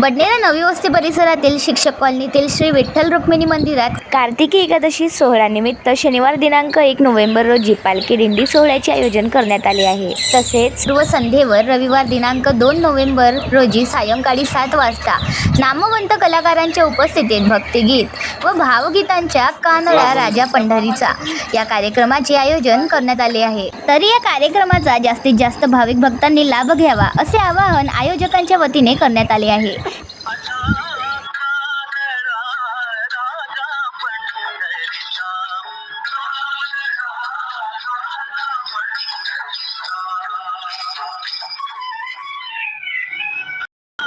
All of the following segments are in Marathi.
बडनेरा नवी वस्ती परिसरातील शिक्षक कॉलनीतील श्री विठ्ठल रुक्मिणी मंदिरात कार्तिकी एकादशी सोहळ्यानिमित्त शनिवार दिनांक एक नोव्हेंबर रोजी पालखी दिंडी सोहळ्याचे आयोजन करण्यात आले आहे. तसेच पूर्व संध्येवर रविवार दिनांक दोन नोव्हेंबर रोजी सायंकाळी सात वाजता नामवंत कलाकारांच्या उपस्थितीत भक्तिगीत व भावगीतांच्या कानडा राजा पंढरीचा या कार्यक्रमाचे आयोजन करण्यात आले आहे. तरी या कार्यक्रमाचा जास्तीत जास्त भाविक भक्तांनी लाभ घ्यावा असे आवाहन आयोजकांच्या वतीने करण्यात आले आहे.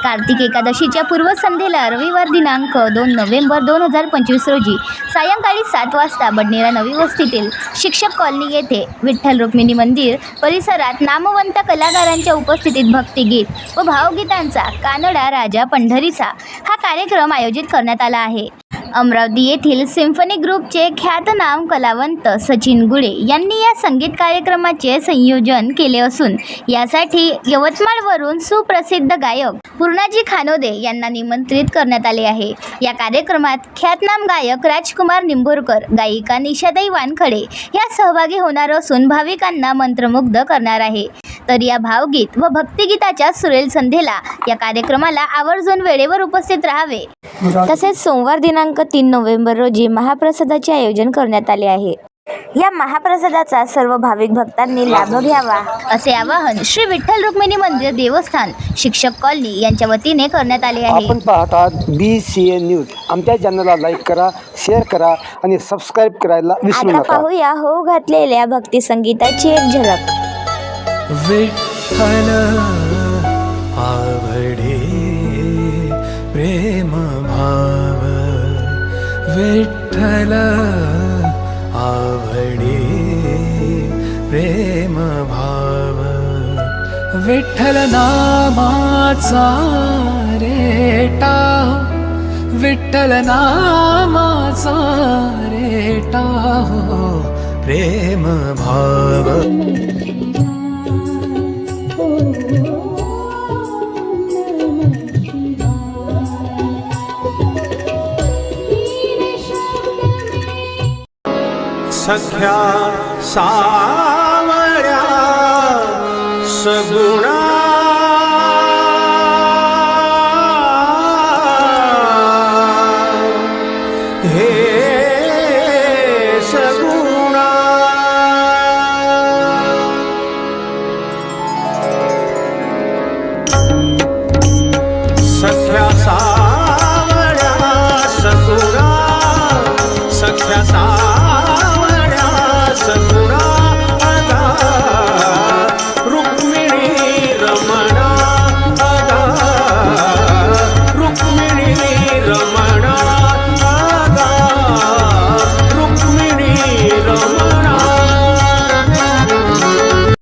कार्तिक एकादशीच्या पूर्वसंध्येला रविवार दिनांक दोन नोव्हेंबर दोन हजार पंचवीस रोजी सायंकाळी सात वाजता बडनेरा नवी वस्तीतील शिक्षक कॉलनी येथे विठ्ठल रुक्मिणी मंदिर परिसरात नामवंत कलाकारांच्या उपस्थितीत भक्तिगीत व भावगीतांचा कानडा राजा पंढरीचा हा कार्यक्रम आयोजित करण्यात आला आहे. अमरावती येथील सिम्फनी ग्रुपचे ख्यातनाम कलावंत सचिन गुळे यांनी या संगीत कार्यक्रमाचे संयोजन केले असून यासाठी यवतमाळवरून सुप्रसिद्ध गायक पूर्णाजी खानोदे यांना निमंत्रित करण्यात आले आहे. या कार्यक्रमात ख्यातनाम गायक राजकुमार निंबोरकर गायिका निशाताई वानखडे या सहभागी होणार असून भाविकांना मंत्रमुग्ध करणार आहे. तर या भावगीत व भक्तिगीताच्या सुरेल संध्येला या कार्यक्रमाला आवर्जून वेळेवर उपस्थित राहावे. तसेच सोमवार दिनांक तीन नोव्हेंबर रोजी महाप्रसादाचे आयोजन करण्यात आले आहे. या महाप्रसादाचा सर्व भाविक भक्तांनी लाभ घ्यावा. असे आवाहन श्री विठ्ठल रुक्मिणी मंदिर देवस्थान शिक्षक कॉलनी यांच्या वतीने करण्यात आले आहे. आपण पाहतात बी सी एन न्यूज आमच्या चॅनलला लाईक करा शेअर करा आणि सबस्क्राईब करायला विसरू आता नका. पाहूया हो घातलेल्या भक्ती संगीताची एक झलक. विठ्ठल आवडे प्रेम भाव विठ्ठल आवडे प्रेम भाव विठ्ठल नामाचा रेटा विठ्ठल नामाचा रेटा हो प्रेम भाव. सख्या सावळ्या